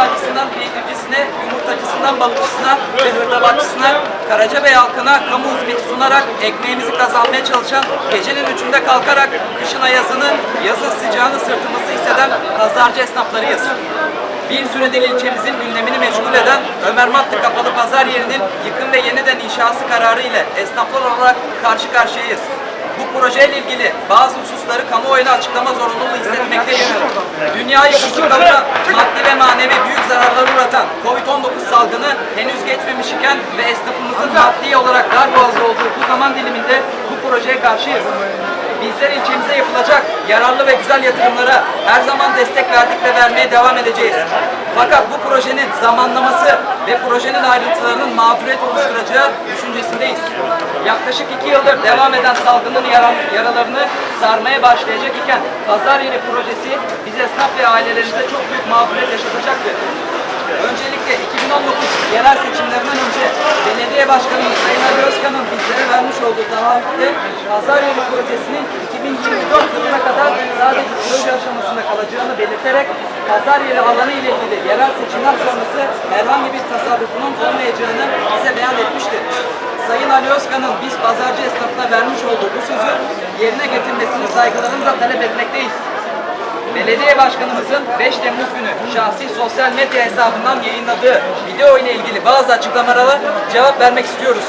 ithacısından peynircisine, yumurtacısından balıkçısına ve hırdavatçısına, Karacabey halkına kamu hizmeti sunarak ekmeğimizi kazanmaya çalışan, gecenin üçünde kalkarak kışın ayazını, yazın sıcağını sırtımızı hisseden pazarcı esnaflarıyız. Bir süredir ilçemizin gündemini meşgul eden Ömer Matlı Kapalı Pazar yerinin yıkım ve yeniden inşası kararı ile esnaflar olarak karşı karşıyayız. Bu projeyle ilgili bazı hususları kamuoyuna açıklama zorunluluğu hissetmekteyim. Dünyayı kısıtlayan, maddi ve manevi büyük zararlar uğratan Covid-19 salgını henüz geçmemiş iken ve esnafımızın maddi olarak dar boğazı olduğu bu zaman diliminde bu projeye karşıyız. Bizler ilçemize yapılacak yararlı ve güzel yatırımlara her zaman destek verdik ve vermeye devam edeceğiz. Fakat bu projenin zamanlaması ve projenin ayrıntılarının mağduriyet oluşturacağı düşüncesindeyiz. Yaklaşık iki yıldır devam eden salgının yara- yaralarını sarmaya başlayacak iken pazar yeri projesi biz esnaf ve ailelerimize çok büyük mağduriyet yaşatacaktır. Öncelikle 2019 yerel seçimlerinden önce belediye başkanımız Sayın Ali Özkan'ın bizlere vermiş olduğu taahhütte pazar yolu projesinin 2024 yılına kadar sadece proje aşamasında kalacağını belirterek pazar yeri alanı ile ilgili yerel seçimler sonrası herhangi bir tasarrufunun olmayacağını bize beyan etmiştir. Sayın Ali Özkan'ın biz pazarcı esnafına vermiş olduğu bu sözü yerine getirmesini saygılarımızla talep etmekteyiz. Belediye Başkanımızın 5 Temmuz günü şahsi sosyal medya hesabından yayınladığı video ile ilgili bazı açıklamalara cevap vermek istiyoruz.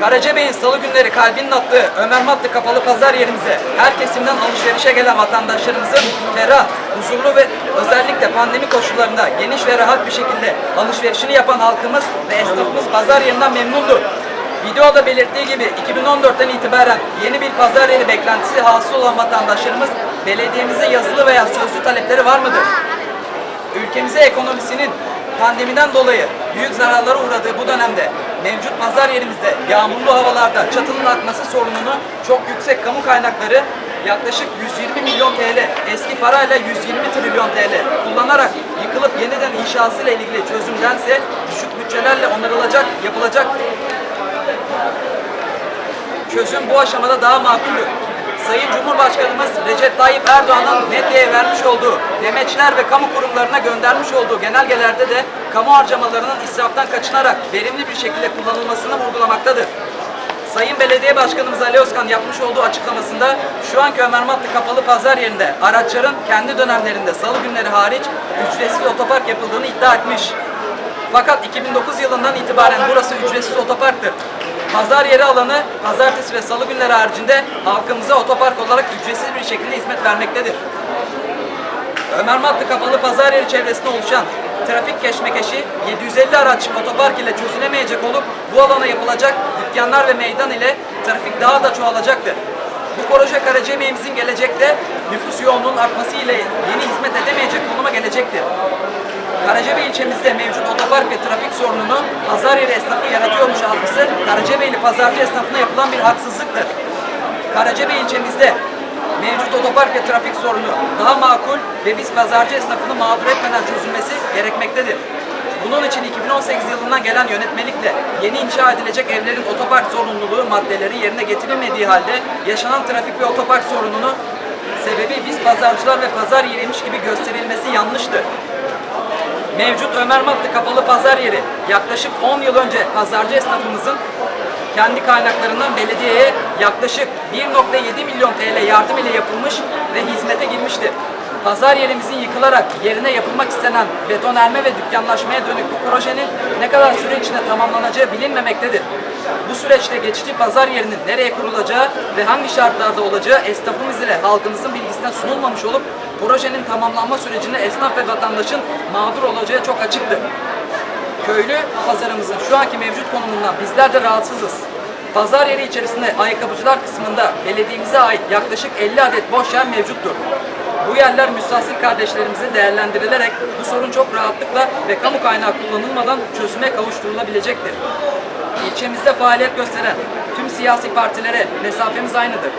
Karacabey'in salı günleri kalbinin attığı Ömer Matlı kapalı pazar yerimize her kesimden alışverişe gelen vatandaşlarımızın ferah, huzurlu ve özellikle pandemi koşullarında geniş ve rahat bir şekilde alışverişini yapan halkımız ve esnafımız pazar yerinden memnundu. Videoda belirttiği gibi 2014'ten itibaren yeni bir pazar yeri beklentisi hasıl olan vatandaşlarımız belediyemize yazılı veya sözlü talepleri var mıdır? Ülkemize ekonomisinin pandemiden dolayı büyük zararlara uğradığı bu dönemde mevcut pazar yerimizde yağmurlu havalarda çatının akması sorununu çok yüksek kamu kaynakları yaklaşık 120 milyon TL eski parayla 120 trilyon TL kullanarak yıkılıp yeniden inşasıyla ilgili çözümdense düşük bütçelerle onarılacak, yapılacak çözüm bu aşamada daha makuldür. Sayın Cumhurbaşkanımız Recep Tayyip Erdoğan'ın medyaya vermiş olduğu demeçler ve kamu kurumlarına göndermiş olduğu genelgelerde de kamu harcamalarının israftan kaçınarak verimli bir şekilde kullanılmasını vurgulamaktadır. Sayın Belediye Başkanımız Ali Özkan yapmış olduğu açıklamasında şu anki Ömer Matlı kapalı pazar yerinde araçların kendi dönemlerinde salı günleri hariç ücretsiz otopark yapıldığını iddia etmiş. Fakat 2009 yılından itibaren burası ücretsiz otoparktır. Pazar yeri alanı pazartesi ve salı günleri haricinde halkımıza otopark olarak ücretsiz bir şekilde hizmet vermektedir. Ömer Matlı kapalı pazar yeri çevresinde oluşan trafik keşmekeşi 750 araç otopark ile çözülemeyecek olup bu alana yapılacak dükkanlar ve meydan ile trafik daha da çoğalacaktır. Bu proje Karacabey'imizin gelecekte nüfus yoğunluğunun artması ile yeni hizmet edemeyecek konuma gelecektir. Karacabey ilçemizde mevcut otopark ve trafik sorununu pazar esnafı yaratıyormuş algısı Karacabeyli pazarcı esnafına yapılan bir haksızlıktır. Karacabey ilçemizde mevcut otopark ve trafik sorunu daha makul ve biz pazarcı esnafını mağdur etmeden çözülmesi gerekmektedir. Bunun için 2018 yılından gelen yönetmelikle yeni inşa edilecek evlerin otopark zorunluluğu maddeleri yerine getirilmediği halde yaşanan trafik ve otopark sorununu sebebi biz pazarcılar ve pazar yeriymiş gibi gösterilmesi yanlıştır. Mevcut Ömer Matlı kapalı pazar yeri yaklaşık 10 yıl önce pazarcı esnafımızın kendi kaynaklarından belediyeye yaklaşık 1.7 milyon TL yardım ile yapılmış ve hizmete girmiştir. Pazar yerimizin yıkılarak yerine yapılmak istenen betonarme ve dükkanlaşmaya dönük bu projenin ne kadar süre içinde tamamlanacağı bilinmemektedir. Bu süreçte geçici pazar yerinin nereye kurulacağı ve hangi şartlarda olacağı esnafımız ile halkımızın bilgisine sunulmamış olup projenin tamamlanma sürecinde esnaf ve vatandaşın mağdur olacağı çok açıktır. Köylü pazarımızın şu anki mevcut konumundan bizler de rahatsızız. Pazar yeri içerisinde ayakkabıcılar kısmında belediyemize ait yaklaşık 50 adet boş yer mevcuttur. Bu yerler müstahsil kardeşlerimize değerlendirilerek bu sorun çok rahatlıkla ve kamu kaynağı kullanılmadan çözüme kavuşturulabilecektir. İlçemizde faaliyet gösteren tüm siyasi partilere mesafemiz aynıdır.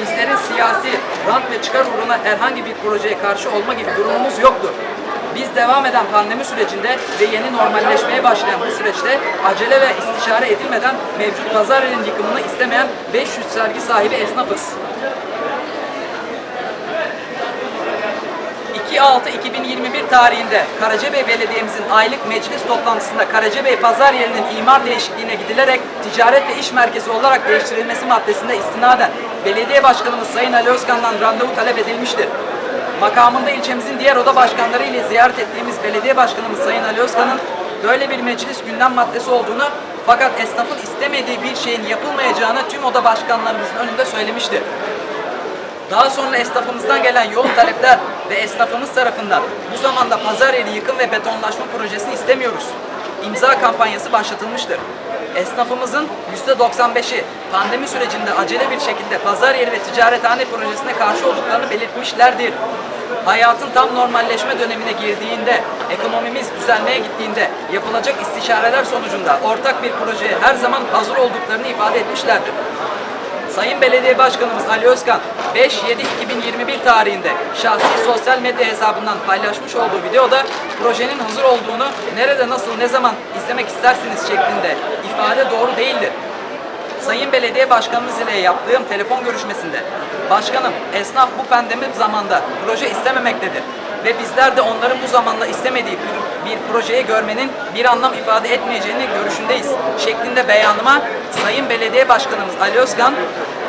Bizlerin siyasi rant ve çıkar uğruna herhangi bir projeye karşı olma gibi durumumuz yoktur. Biz devam eden pandemi sürecinde ve yeni normalleşmeye başlayan bu süreçte acele ve istişare edilmeden mevcut pazar yerinin yıkımını istemeyen 500 sergi sahibi esnafız. 2.6.2021 tarihinde Karacabey Belediye'mizin aylık meclis toplantısında Karacabey Pazar yerinin imar değişikliğine gidilerek ticaret ve iş merkezi olarak değiştirilmesi maddesinde istinaden Belediye Başkanımız Sayın Ali Özkan'dan randevu talep edilmiştir. Makamında ilçemizin diğer oda başkanları ile ziyaret ettiğimiz Belediye Başkanımız Sayın Ali Özkan'ın böyle bir meclis gündem maddesi olduğunu fakat esnafın istemediği bir şeyin yapılmayacağını tüm oda başkanlarımızın önünde söylemiştir. Daha sonra esnafımızdan gelen yoğun talepler ve esnafımız tarafından bu zamanda pazar yeri yıkım ve betonlaşma projesini istemiyoruz. İmza kampanyası başlatılmıştır. Esnafımızın %95'i pandemi sürecinde acele bir şekilde pazar yeri ve ticarethane projesine karşı olduklarını belirtmişlerdir. Hayatın tam normalleşme dönemine girdiğinde, ekonomimiz düzenmeye gittiğinde yapılacak istişareler sonucunda ortak bir projeye her zaman hazır olduklarını ifade etmişlerdir. Sayın Belediye Başkanımız Ali Özkan 5-7-2021 tarihinde şahsi sosyal medya hesabından paylaşmış olduğu videoda projenin hazır olduğunu nerede nasıl ne zaman izlemek istersiniz şeklinde ifade doğru değildir. Sayın Belediye Başkanımız ile yaptığım telefon görüşmesinde Başkanım esnaf bu pandemi zamanda proje istememektedir ve bizler de onların bu zamanda istemediği bir, projeyi görmenin bir anlam ifade etmeyeceğini görüşündeyiz şeklinde beyanıma Sayın Belediye Başkanımız Ali Özkan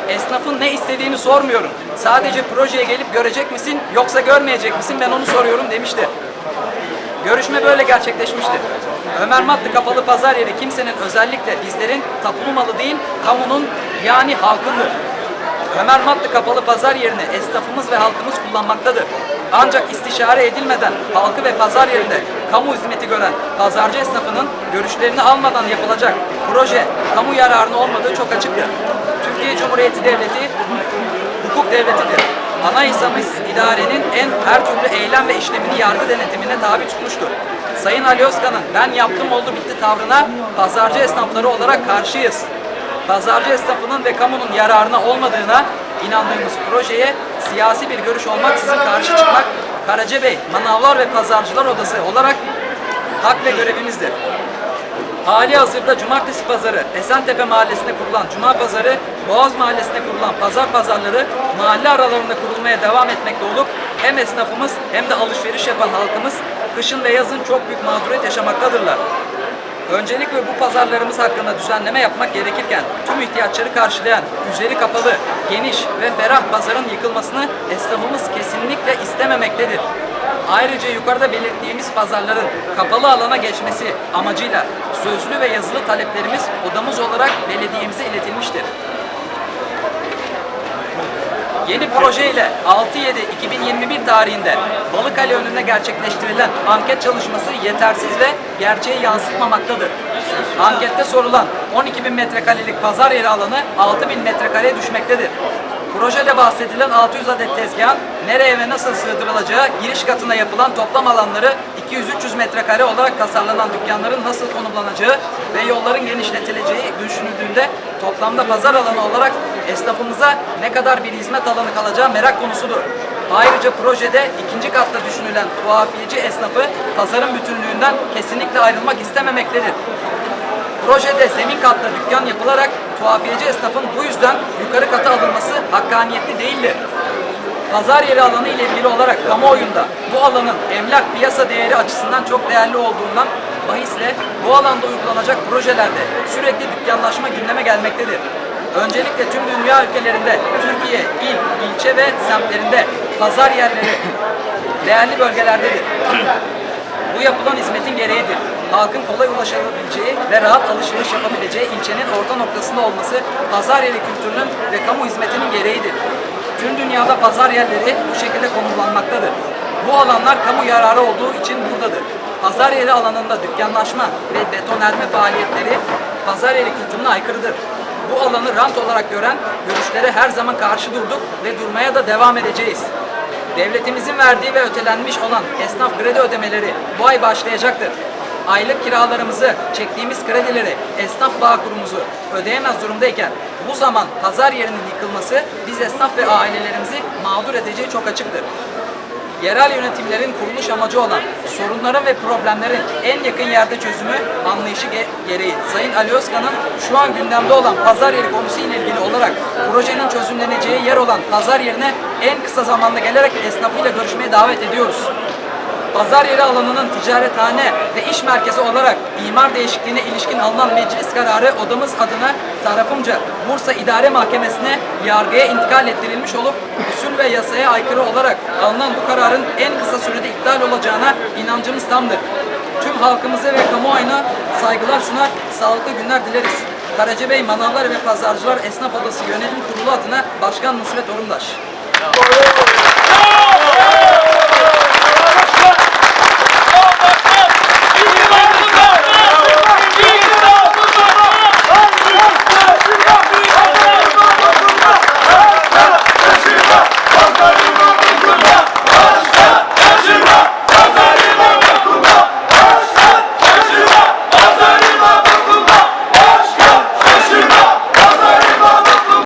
esnafın ne istediğini sormuyorum. Sadece projeye gelip görecek misin yoksa görmeyecek misin ben onu soruyorum demişti. Görüşme böyle gerçekleşmiştir. Ömer Matlı Kapalı Pazar Yeri kimsenin özellikle bizlerin tapulu malı değil, kamunun yani halkındır. Ömer Matlı Kapalı Pazar yerini esnafımız ve halkımız kullanmaktadır. Ancak istişare edilmeden halkı ve pazar yerinde kamu hizmeti gören pazarcı esnafının görüşlerini almadan yapılacak proje kamu yararına olmadığı çok açıktır. Türkiye Cumhuriyeti Devleti hukuk devletidir. Anayasamız idarenin en her türlü eylem ve işlemini yargı denetimine tabi tutmuştur. Sayın Ali Özkan'ın ben yaptım oldu bitti tavrına pazarcı esnafları olarak karşıyız. Pazarcı esnafının ve kamunun yararına olmadığına inandığımız projeye siyasi bir görüş olmaksızın karşı çıkmak Karacabey Manavlar ve Pazarcılar Odası olarak hak ve görevimizdir. Hali hazırda Cumartesi Pazarı, Esentepe Mahallesi'nde kurulan Cuma Pazarı, Boğaz Mahallesi'nde kurulan Pazar Pazarları mahalle aralarında kurulmaya devam etmekte olup hem esnafımız hem de alışveriş yapan halkımız kışın ve yazın çok büyük mağduriyet yaşamaktadırlar. Öncelikle bu pazarlarımız hakkında düzenleme yapmak gerekirken tüm ihtiyaçları karşılayan, üzeri kapalı, geniş ve ferah pazarın yıkılmasını esnafımız kesinlikle istememektedir. Ayrıca yukarıda belirttiğimiz pazarların kapalı alana geçmesi amacıyla sözlü ve yazılı taleplerimiz odamız olarak belediyemize iletilmiştir. Yeni proje ile 6-7-2021 tarihinde Balıkale önünde gerçekleştirilen anket çalışması yetersiz ve gerçeği yansıtmamaktadır. Ankette sorulan 12 bin metrekarelik pazar yeri alanı 6 bin metrekareye düşmektedir. Projede bahsedilen 600 adet tezgahın nereye ve nasıl sığdırılacağı, giriş katına yapılan toplam alanları 200-300 metrekare olarak tasarlanan dükkanların nasıl konumlanacağı ve yolların genişletileceği düşünüldüğünde toplamda pazar alanı olarak esnafımıza ne kadar bir hizmet alanı kalacağı merak konusudur. Ayrıca projede ikinci katta düşünülen tuhafiyeci esnafı pazarın bütünlüğünden kesinlikle ayrılmak istememektedir. Projede zemin katta dükkan yapılarak tuhafiyeci esnafın bu yüzden yukarı kata alınması hakkaniyetli değildir. Pazar yeri alanı ile ilgili olarak kamuoyunda bu alanın emlak piyasa değeri açısından çok değerli olduğundan bahisle bu alanda uygulanacak projelerde sürekli dükkanlaşma gündeme gelmektedir. Öncelikle tüm dünya ülkelerinde Türkiye il, ilçe ve semtlerinde pazar yerleri değerli bölgelerdedir. Bu yapılan hizmetin gereğidir. Halkın kolay ulaşabileceği ve rahat alışveriş yapabileceği ilçenin orta noktasında olması pazar yeri kültürünün ve kamu hizmetinin gereğidir. Tüm dünyada pazar yerleri bu şekilde konumlanmaktadır. Bu alanlar kamu yararı olduğu için buradadır. Pazar yeri alanında dükkanlaşma ve betonerme faaliyetleri pazar yeri kültürüne aykırıdır. Bu alanı rant olarak gören görüşlere her zaman karşı durduk ve durmaya da devam edeceğiz. Devletimizin verdiği ve ötelenmiş olan esnaf kredi ödemeleri bu ay başlayacaktır. Aylık kiralarımızı, çektiğimiz kredileri, esnaf bağ kurumuzu ödeyemez durumdayken bu zaman pazar yerinin yıkılması biz esnaf ve ailelerimizi mağdur edeceği çok açıktır. Yerel yönetimlerin kuruluş amacı olan sorunların ve problemlerin en yakın yerde çözümü anlayışı ge- gereği Sayın Ali Özkan'ın şu an gündemde olan pazar yeri konusu ile ilgili olarak projenin çözümleneceği yer olan pazar yerine en kısa zamanda gelerek esnafıyla görüşmeye davet ediyoruz. Pazar yeri alanının ticarethane ve iş merkezi olarak imar değişikliğine ilişkin alınan meclis kararı odamız adına tarafımca Bursa İdare Mahkemesi'ne yargıya intikal ettirilmiş olup usul ve yasaya aykırı olarak alınan bu kararın en kısa sürede iptal olacağına inancımız tamdır. Tüm halkımıza ve kamuoyuna saygılar sunar, sağlıklı günler dileriz. Karacabey Manavlar ve Pazarcılar Esnaf Odası Yönetim Kurulu adına Başkan Nusret Orundaş.